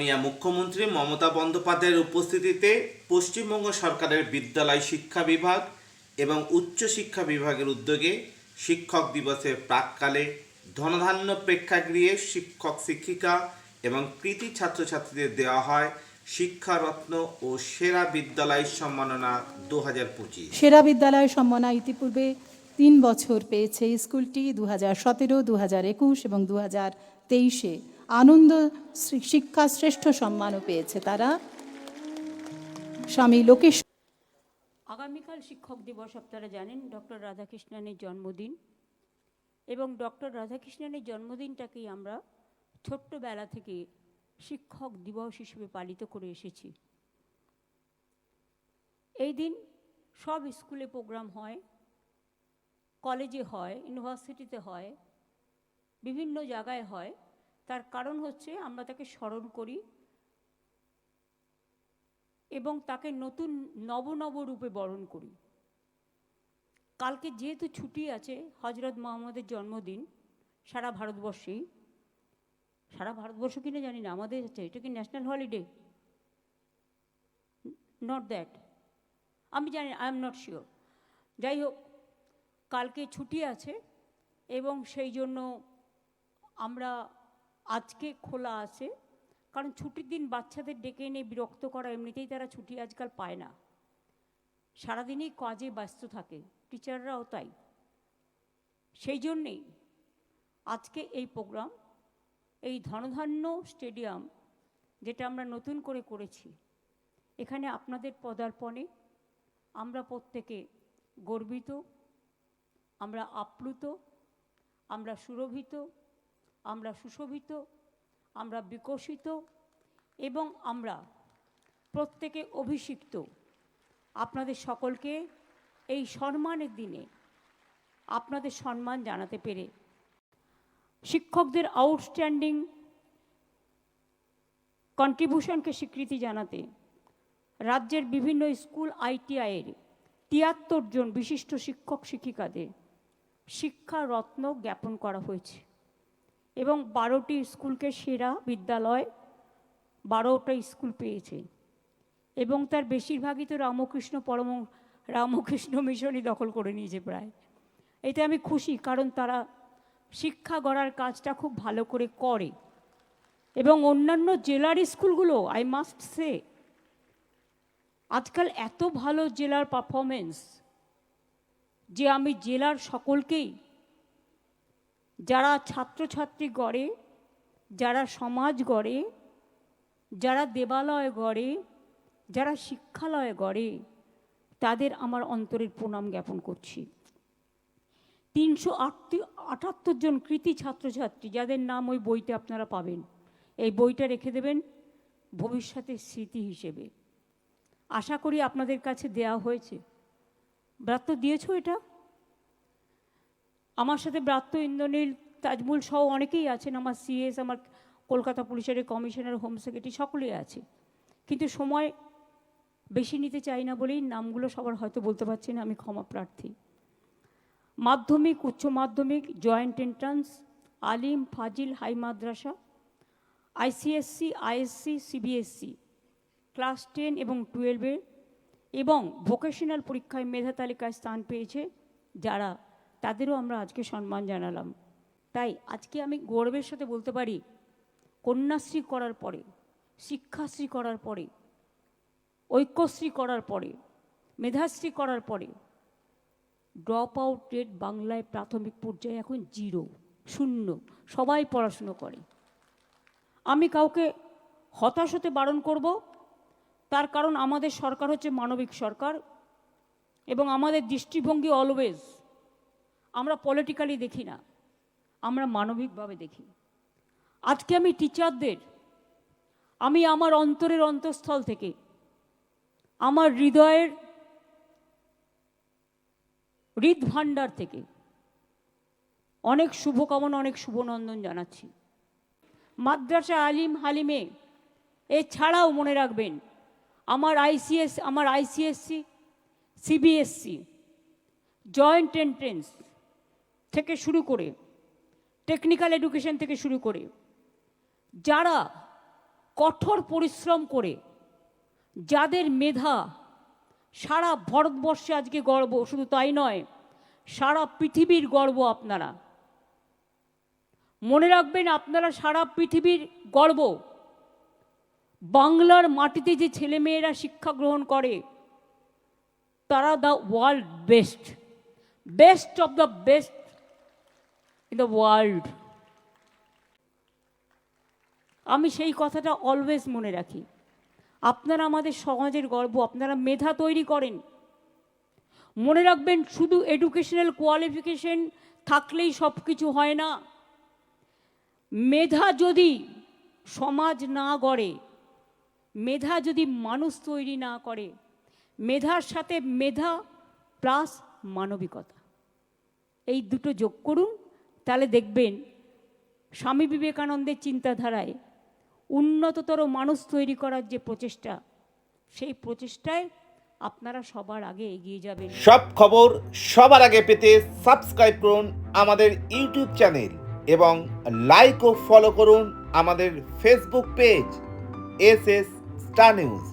মাননীয় মুখ্যমন্ত্রী মমতা বন্দ্যোপাধ্যায়ের উপস্থিতিতে পশ্চিমবঙ্গ সরকারের বিদ্যালয় শিক্ষা বিভাগ এবং উচ্চ শিক্ষা বিভাগের উদ্যোগে শিক্ষক দিবসের প্রাককালে ধনধান্য প্রেক্ষাগৃহে শিক্ষক শিক্ষিকা এবং কৃতি ছাত্রছাত্রীদের দেওয়া হয় শিক্ষারত্ন ও সেরা বিদ্যালয় সম্মাননা দু হাজার পঁচিশ। সেরা বিদ্যালয় সম্মাননা ইতিপূর্বে তিন বছর পেয়েছে স্কুলটি দু হাজার সতেরো দু হাজার একুশ এবং দু হাজার তেইশে। আনন্দ শিক্ষা শ্রেষ্ঠ সম্মানও পেয়েছে তারা। স্বামী লোকেশ আগামীকাল শিক্ষক দিবস আপনারা জানেন, ডক্টর রাধাকৃষ্ণনের জন্মদিন। এবং ডক্টর রাধাকৃষ্ণনের জন্মদিনটাকেই আমরা ছোট্টবেলা থেকে শিক্ষক দিবস হিসেবে পালিত করে এসেছি। এই দিন সব স্কুলে প্রোগ্রাম হয়, কলেজে হয়, ইউনিভার্সিটিতে হয়, বিভিন্ন জায়গায় হয়। তার কারণ হচ্ছে আমরা তাকে স্মরণ করি এবং তাকে নতুন নব নব রূপে বরণ করি। কালকে যেহেতু ছুটি আছে হজরত মোহাম্মদের জন্মদিন সারা ভারতবর্ষেই। সারা ভারতবর্ষ কিনা জানি না, আমাদের হচ্ছে, এটা কি ন্যাশনাল হলিডে নট দ্যাট আমি জানি আই এম নট শিওর যাই হোক, কালকে ছুটি আছে এবং সেই জন্য আমরা আজকে খোলা আছে। কারণ ছুটির দিন বাচ্চাদের ডেকে এনে বিরক্ত করা এমনিতেই তারা ছুটি আজকাল পায় না। সারাদিনই কাজে ব্যস্ত থাকে, টিচাররাও তাই। সেই জন্যেই আজকে এই প্রোগ্রাম, এই ধনধান্য স্টেডিয়াম যেটা আমরা নতুন করে করেছি, এখানে আপনাদের পদার্পণে আমরা প্রত্যেকে গর্বিত, আমরা আপ্লুত, আমরা সুরভিত আমরা সুশোভিত, আমরা বিকশিত এবং আমরা প্রত্যেকে অভিষিক্ত। আপনাদের সকলকে এই সম্মানের দিনে আপনাদের সম্মান জানাতে পেরে শিক্ষকদের আউটস্ট্যান্ডিং কন্ট্রিবিউশনকে স্বীকৃতি জানাতে রাজ্যের বিভিন্ন স্কুল আইটিআইয়ের তিয়াত্তর জন বিশিষ্ট শিক্ষক শিক্ষিকাদের শিক্ষা রত্ন জ্ঞাপন করা হয়েছে। এবং বারোটি স্কুলকে সেরা বিদ্যালয় বারোটা স্কুল পেয়েছে। এবং তার বেশিরভাগই তো রামকৃষ্ণ পরম, রামকৃষ্ণ মিশনই দখল করে নিয়েছে প্রায়। এতে আমি খুশি কারণ তারা শিক্ষা গড়ার কাজটা খুব ভালো করে করে। এবং অন্যান্য জেলার স্কুলগুলো আই মাস্ট সে আজকাল এত ভালো জেলার পারফরমেন্স যে আমি জেলার সকলকেই যারা ছাত্রছাত্রী গড়ে, যারা সমাজ গড়ে, যারা দেবালয় গড়ে, যারা শিক্ষালয় গড়ে, তাদের আমার অন্তরের প্রণাম জ্ঞাপন করছি। তিনশো আটাত্তর জন কৃতি ছাত্রছাত্রী, যাদের নাম ওই বইতে আপনারা পাবেন। এই বইটা রেখে দেবেন ভবিষ্যতের স্মৃতি হিসেবে। আশা করি আপনাদের কাছে দেয়া হয়েছে। ব্রাত্য দিয়েছ এটা? আমার সাথে ব্রাত্য ইন্দ্রনীল, তাজমুল সহ অনেকেই আছেন, আমার সিএস আমার কলকাতা পুলিশের কমিশনার, হোম সেক্রেটারি সকলেই আছে। কিন্তু সময় বেশি নিতে চাই না বলেই নামগুলো সবার হয়তো বলতে পারছি না আমি ক্ষমা প্রার্থী। মাধ্যমিক, উচ্চ মাধ্যমিক, joint entrance, Alim, Fazil, high madrasa ICSE ISC CBSE class ten এবং টুয়েলভে এবং ভোকেশনাল পরীক্ষায় মেধা তালিকায় স্থান পেয়েছে যারা তাদেরও আমরা আজকে সম্মান জানালাম। তাই আজকে আমি গর্বের সাথে বলতে পারি, কন্যাশ্রী করার পরে, শিক্ষাশ্রী করার পরে, ঐক্যশ্রী করার পরে, মেধাশ্রী করার পরে ড্রপ আউট রেট বাংলায় প্রাথমিক পর্যায়ে এখন জিরো শূন্য, সবাই পড়াশুনো করে। আমি কাউকে হতাশ হতে বারণ করব, তার কারণ আমাদের সরকার হচ্ছে মানবিক সরকার এবং আমাদের দৃষ্টিভঙ্গি অলওয়েজ আমরা পলিটিক্যালি দেখি না, আমরা মানবিকভাবে দেখি। আজকে আমি টিচারদের আমি আমার অন্তরের অন্তঃস্থল থেকে, আমার হৃদয়ের হৃদ ভাণ্ডার থেকে অনেক শুভকামনা, অনেক শুভনন্দন জানাচ্ছি। মাদ্রাসা আলিম হালিমে, এছাড়াও মনে রাখবেন, আমার আইসিএস আমার আইসিএসসি সিবিএসসি জয়েন্ট এন্ট্রেন্স থেকে শুরু করে টেকনিক্যাল এডুকেশন থেকে শুরু করে, যারা কঠোর পরিশ্রম করে, যাদের মেধা সারা ভারতবর্ষে আজকে গর্ব, শুধু তাই নয়, সারা পৃথিবীর গর্ব আপনারা। মনে রাখবেন আপনারা সারা পৃথিবীর গর্ব। বাংলার মাটিতে যে ছেলেমেয়েরা শিক্ষা গ্রহণ করে, তারা the world best best of the best in the world আমি সেই কথাটা অলওয়েজ মনে রাখি। আপনারা আমাদের সমাজের গর্ব, আপনারা মেধা তৈরি করেন। মনে রাখবেন, শুধু এডুকেশনাল কোয়ালিফিকেশন থাকলেই সব কিছু হয় না। মেধা যদি সমাজ না গড়ে, মেধা যদি মানুষ তৈরি না করে, মেধার সাথে মেধা প্লাস মানবিকতা। এই দুটো যোগ করুন তাহলে দেখবেন স্বামী বিবেকানন্দের চিন্তাধারায় উন্নততর মানুষ তৈরি করার যে প্রচেষ্টা, সেই প্রচেষ্টায় আপনারা সবার আগে এগিয়ে যাবেন। সব খবর সবার আগে পেতে সাবস্ক্রাইব করুন আমাদের ইউটিউব চ্যানেল এবং লাইক ও ফলো করুন আমাদের Facebook page, S S star news.